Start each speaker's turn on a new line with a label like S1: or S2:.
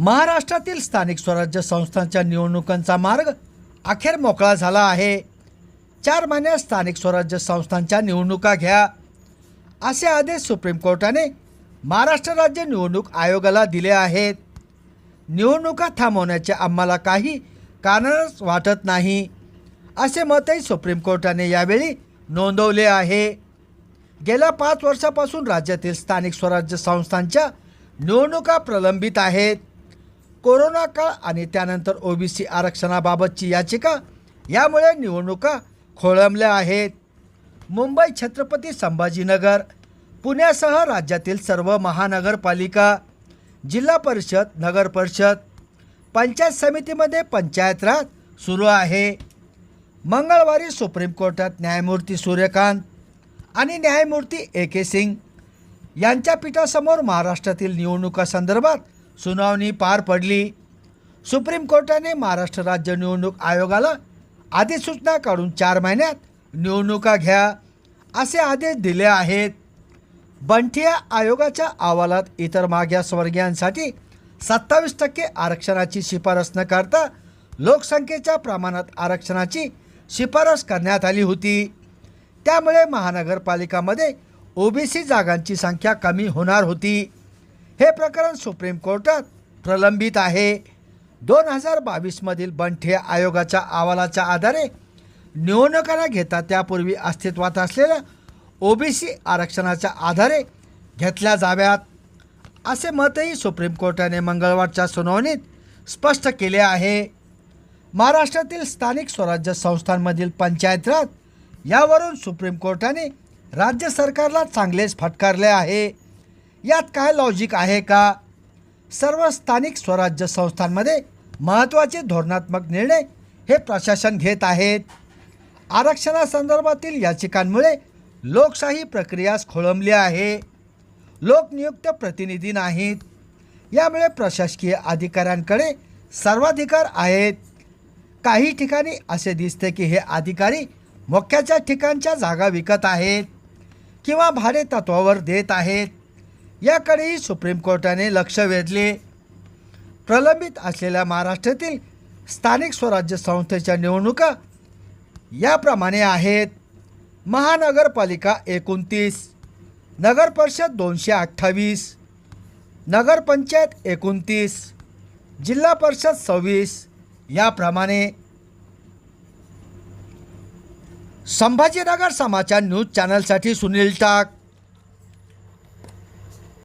S1: महाराष्ट्रातील स्थानिक स्वराज्य संस्थांच्या निवडणुकांचा मार्ग अखेर मोकळा झाला आहे. चार महिन्यात स्थानिक स्वराज्य संस्थांच्या निवडणुका घ्या. असे आदेश सुप्रीम कोर्टाने महाराष्ट्र राज्य निवडणूक आयोगाला दिले आहेत. निवडणुका थांबवण्याचे आम्हाला काही कारणच वाटत नाही असे मतही सुप्रीम कोर्टाने यावेळी नोंदवले आहे. गेल्या पाच वर्षापासून राज्यातील स्थानिक स्वराज्य संस्थांच्या निवडणुका प्रलंबित आहेत. कोरोना काळ आणि त्यानंतर ओबीसी आरक्षणाबाबतची याचिका यामुळे निवडणुका खोळंबल्या आहेत. मुंबई छत्रपती संभाजीनगर पुण्यासह राज्यातील सर्व महानगरपालिका जिल्हा परिषद नगर परिषद पंचायत समितीमध्ये पंचायत राज सुरू आहे. मंगळवारी सुप्रीम कोर्टात न्यायमूर्ती सूर्यकांत आणि न्यायमूर्ती ए के सिंग यांच्या पीठासमोर महाराष्ट्रातील निवडणुकासंदर्भात सुनावणी पार पडली. सुप्रीम कोर्टाने महाराष्ट्र राज्य निवडणूक आयोगाला अधिसूचना काढून चार महिन्यात निवडणुका घ्या असे आदेश दिले आहेत. बंठिया आयोगाच्या अहवालात इतर मागासवर्गीयांसाठी सत्तावीस टक्के आरक्षणाची शिफारस न करता लोकसंख्येच्या प्रमाणात आरक्षणाची शिफारस करण्यात आली होती. त्यामुळे महानगरपालिकामध्ये ओबीसी जागांची संख्या कमी होणार होती. हे प्रकरण सुप्रीम कोर्टात प्रलंबित आहे. दोन हजार बावीसमधील बंठे आयोगाच्या अहवालाच्या आधारे निवडणुकांना घेता त्यापूर्वी अस्तित्वात असलेल्या ओबीसी आरक्षणाच्या आधारे घेतल्या जाव्यात. असे मतही सुप्रीम कोर्टाने मंगळवारच्या सुनावणीत स्पष्ट केले आहे. महाराष्ट्रातील स्थानिक स्वराज्य संस्थांमधील पंचायत राज यावरून सुप्रीम कोर्टाने राज्य सरकारला चांगलेच फटकारले आहे. यात काय लॉजिक आहे का? सर्व स्थानिक स्वराज्य संस्थांमध्ये महत्त्वाचे धोरणात्मक निर्णय हे प्रशासन घेत आहेत. आरक्षणासंदर्भातील याचिकांमुळे लोकशाही प्रक्रियास खोळंबली आहे. लोकनियुक्त प्रतिनिधी नाहीत. यामुळे प्रशासकीय अधिकाऱ्यांकडे सर्वाधिकार आहेत. काही ठिकाणी असे दिसते की हे अधिकारी मोक्याच्या ठिकाणच्या जागा विकत आहेत किंवा भाडे तत्वावर देत आहेत. याकडेही सुप्रीम कोर्टाने लक्ष वेधले. प्रलंबित असलेल्या महाराष्ट्रातील स्थानिक स्वराज्य संस्थेच्या निवडणुका याप्रमाणे आहेत. महानगरपालिका एकोणतीस नगर परिषद दोनशे अठ्ठावीस नगरपंचायत एकोणतीस जिल्हा परिषद सव्वीस याप्रमाणे. संभाजीनगर समाचार न्यूज चॅनलसाठी सुनील टाक.